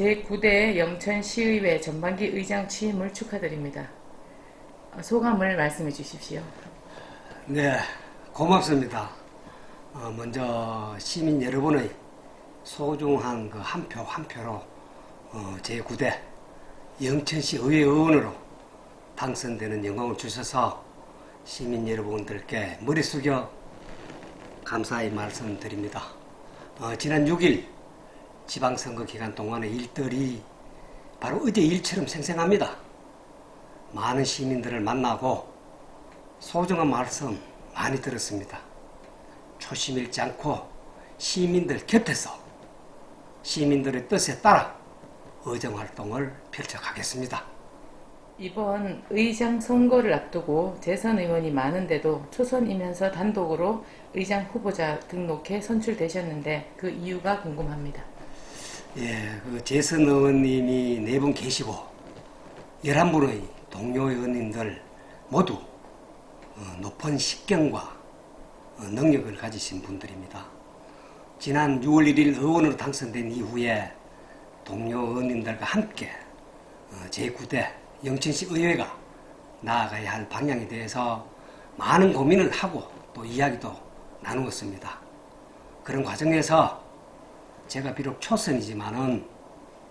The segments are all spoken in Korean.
제9대 영천시의회 전반기 의장 취임을 축하드립니다. 어, 소감을 말씀해 주십시오. 네, 고맙습니다. 어, 먼저 시민 여러분의 소중한 그 한 표 한 표로 어, 제9대 영천시 의회 의원으로 당선되는 영광을 주셔서 시민 여러분들께 머리 숙여 감사의 말씀드립니다. 어, 지난 6일 지방선거 기간 동안의 일들이 바로 어제 일처럼 생생합니다. 많은 시민들을 만나고 소중한 말씀 많이 들었습니다. 초심 잃지 않고 시민들 곁에서 시민들의 뜻에 따라 의정 활동을 펼쳐가겠습니다. 이번 의장 선거를 앞두고 재선 의원이 많은데도 초선이면서 단독으로 의장 후보자 등록해 선출되셨는데 그 이유가 궁금합니다. 예, 그 재선 의원님이 네 분 계시고 11분의 동료 의원님들 모두 어, 높은 식견과 어, 능력을 가지신 분들입니다. 지난 6월 1일 의원으로 당선된 이후에 동료 의원님들과 함께 어, 제9대 영천시 의회가 나아가야 할 방향에 대해서 많은 고민을 하고 또 이야기도 나누었습니다. 그런 과정에서 제가 비록 초선이지만은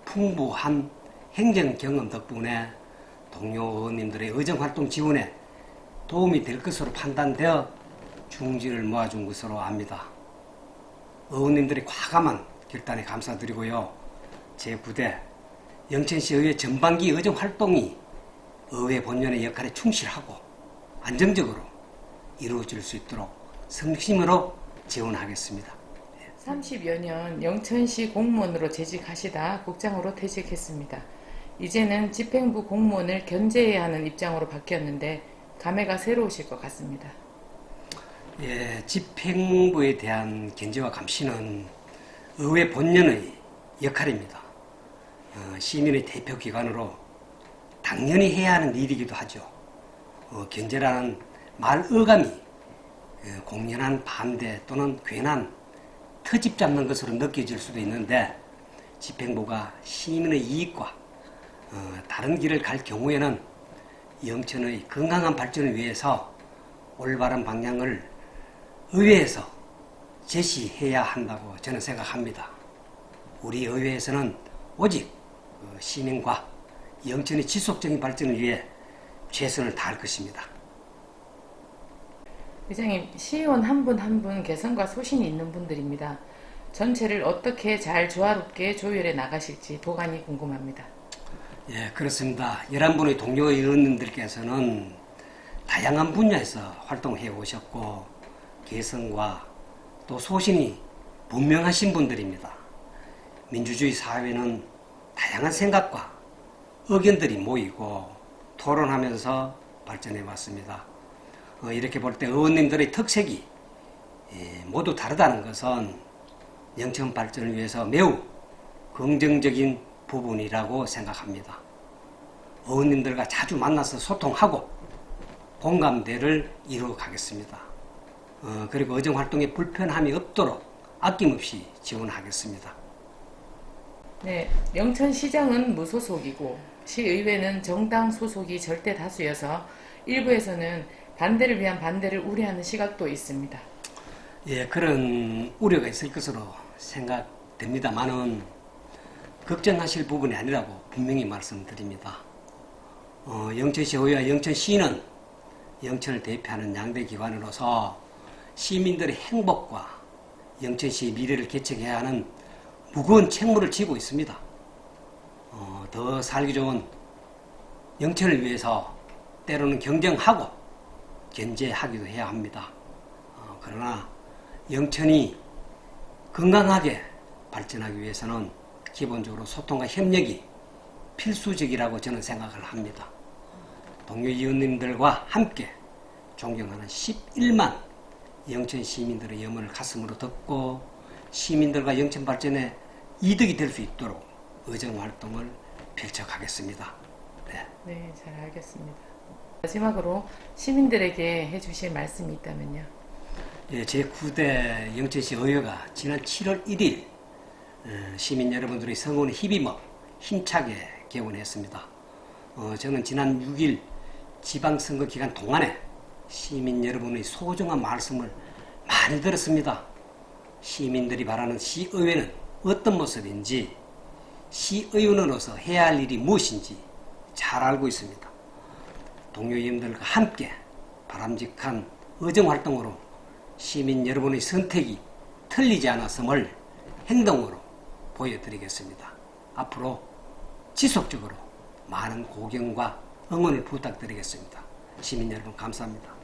풍부한 행정 경험 덕분에 동료 의원님들의 의정 활동 지원에 도움이 될 것으로 판단되어 중지를 모아준 것으로 압니다. 의원님들의 과감한 결단에 감사드리고요. 제9대 영천시 의회 전반기 의정 활동이 의회 본연의 역할에 충실하고 안정적으로 이루어질 수 있도록 성심으로 지원하겠습니다. 30여 년 영천시 공무원으로 재직하시다 국장으로 퇴직했습니다. 이제는 집행부 공무원을 견제해야 하는 입장으로 바뀌었는데 감회가 새로우실 것 같습니다. 예, 집행부에 대한 견제와 감시는 의회 본연의 역할입니다. 어, 시민의 대표 기관으로 당연히 해야 하는 일이기도 하죠. 어, 견제라는 말 어감이 어, 공연한 반대 또는 괜한 트집 잡는 것으로 느껴질 수도 있는데 집행부가 시민의 이익과 어, 다른 길을 갈 경우에는 영천의 건강한 발전을 위해서 올바른 방향을 의회에서 제시해야 한다고 저는 생각합니다. 우리 의회에서는 오직 어, 시민과 영천의 지속적인 발전을 위해 최선을 다할 것입니다. 회장님, 시의원 한 분 한 분 개성과 소신이 있는 분들입니다. 전체를 어떻게 잘 조화롭게 조율해 나가실지 도관이 궁금합니다. 예, 그렇습니다. 11분의 동료 의원님들께서는 다양한 분야에서 활동해 오셨고 개성과 또 소신이 분명하신 분들입니다. 민주주의 사회는 다양한 생각과 의견들이 모이고 토론하면서 발전해 왔습니다. 어, 이렇게 볼 때 의원님들의 특색이 예, 모두 다르다는 것은 영천 발전을 위해서 매우 긍정적인 부분이라고 생각합니다. 의원님들과 자주 만나서 소통하고 공감대를 이루어 가겠습니다. 어, 그리고 의정 활동에 불편함이 없도록 아낌없이 지원하겠습니다. 네, 영천시장은 무소속이고 시의회는 정당 소속이 절대 다수여서 일부에서는 반대를 위한 반대를 우려하는 시각도 있습니다. 예, 그런 우려가 있을 것으로 생각됩니다만은 걱정하실 부분이 아니라고 분명히 말씀드립니다. 어, 영천시 의회와 영천시는 영천을 대표하는 양대 기관으로서 시민들의 행복과 영천시의 미래를 개척해야 하는 무거운 책무를 지고 있습니다. 어, 더 살기 좋은 영천을 위해서 때로는 경쟁하고 견제하기도 해야 합니다. 어, 그러나 영천이 건강하게 발전하기 위해서는 기본적으로 소통과 협력이 필수적이라고 저는 생각을 합니다. 동료 의원님들과 함께 존경하는 11만 영천 시민들의 염원을 가슴으로 듣고 시민들과 영천 발전에 이득이 될 수 있도록 의정 활동을 펼쳐가겠습니다. 네. 네, 잘 알겠습니다. 마지막으로 시민들에게 해주실 말씀이 있다면요. 예, 제9대 영천시 의회가 지난 7월 1일 어, 시민 여러분들의 성원에 힘입어 힘차게 개원했습니다. 어, 저는 지난 6일 지방선거 기간 동안에 시민 여러분의 소중한 말씀을 많이 들었습니다. 시민들이 바라는 시의회는 어떤 모습인지, 시의원으로서 해야 할 일이 무엇인지 잘 알고 있습니다. 동료위원들과 함께 바람직한 의정 활동으로 시민 여러분의 선택이 틀리지 않았음을 행동으로 보여드리겠습니다. 앞으로 지속적으로 많은 고경과 응원을 부탁드리겠습니다. 시민 여러분 감사합니다.